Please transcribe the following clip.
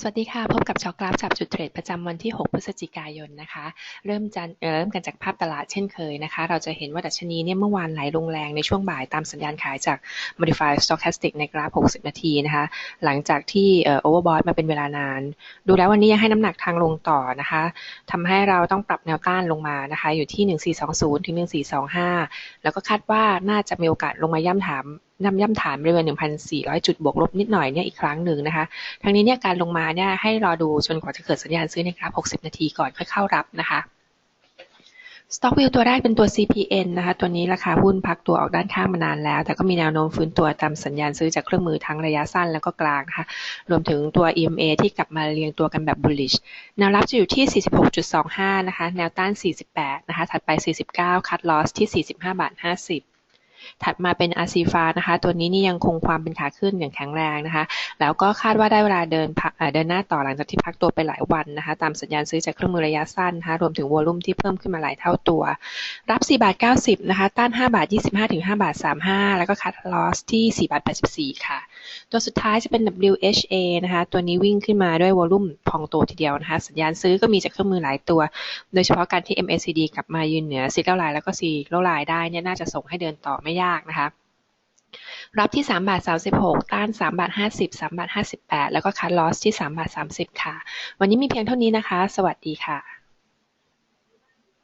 สวัสดีค่ะ พบกับช็อคกราฟจับจุดเทรดประจำวันที่ 6 พฤศจิกายนนะคะ เริ่มจันเริ่มกันจากภาพตลาดเช่นเคยนะคะ เราจะเห็นว่าดัชนีเนี่ยเมื่อวานไหลลงแรงในช่วงบ่ายตามสัญญาณขายจาก Modified Stochastic ในกราฟ 60 นาทีนะคะ หลังจากที่เอ่อ overbought มาเป็นเวลานาน ดูแล้ววันนี้ยังให้น้ำหนักทางลงต่อนะคะทำให้เราต้องปรับแนวต้านลงมานะคะ อยู่ที่ 1420 ถึง 1425 แล้วก็คาดว่าน่าจะมีโอกาสลงมาย่ำถาม นำย่ำฐานบริเวณ 1,400 จุดบวกลบนิดหน่อยเนี่ยอีกครั้งหนึ่งนะคะ ทั้งนี้เนี่ยการลงมาเนี่ยให้รอดูจนกว่าจะเกิดสัญญาณซื้อในกราฟ 60 นาทีก่อนค่อยเข้ารับนะคะ Stock View ตัวแรกเป็นตัว CPN นะคะ ตัวนี้ราคาหุ้นพักตัวออกด้านข้างมานานแล้ว แต่ก็มีแนวโน้มฟื้นตัวตามสัญญาณซื้อจากเครื่องมือทั้งระยะสั้นแล้วก็กลางนะคะ รวมถึงตัว EMA ที่กลับมาเรียงตัวกันแบบ bullish แนวรับจะอยู่ที่ 46.25 นะคะ แนวต้าน 48 นะคะ ถัดไป 49 cut loss ที่ 45บาท50 ถัดมาเป็นอาซีฟานะคะ ตัวนี้นี่ยังคงความเป็นขาขึ้นอย่างแข็งแรงนะคะ แล้วก็คาดว่าได้เวลาเดินพักเดินหน้าต่อหลังจากที่พักตัวไปหลายวันนะคะ ตามสัญญาณซื้อจากเครื่องมือระยะสั้นนะคะ รวมถึงวอลุ่มที่เพิ่มขึ้นมาหลายเท่าตัว รับ 4 บาท 90 นะคะ ต้าน 5 บาท 25 ถึง 5 บาท 35 แล้วก็คัดลอสที่ 4 บาท 84 ค่ะ ตัวสุดท้ายจะเป็น WHA นะคะ ตัวนี้วิ่งขึ้นมาด้วยวอลุ่มพองโตทีเดียวนะคะ สัญญาณซื้อก็มีจากเครื่องมือหลายตัว โดยเฉพาะการที่ MACD กลับมายืนเหนือซีเรียลไลน์แล้วก็ซีเรียลไลน์ได้เนี่ยน่าจะส่งให้เดินต่อไม่ยากนะคะ รับที่3บาท36 ต้าน3บาท50 3บาท58 แล้วก็คัดลอสที่3บาท30 ค่ะ วันนี้มีเพียงเท่านี้นะคะ สวัสดีค่ะ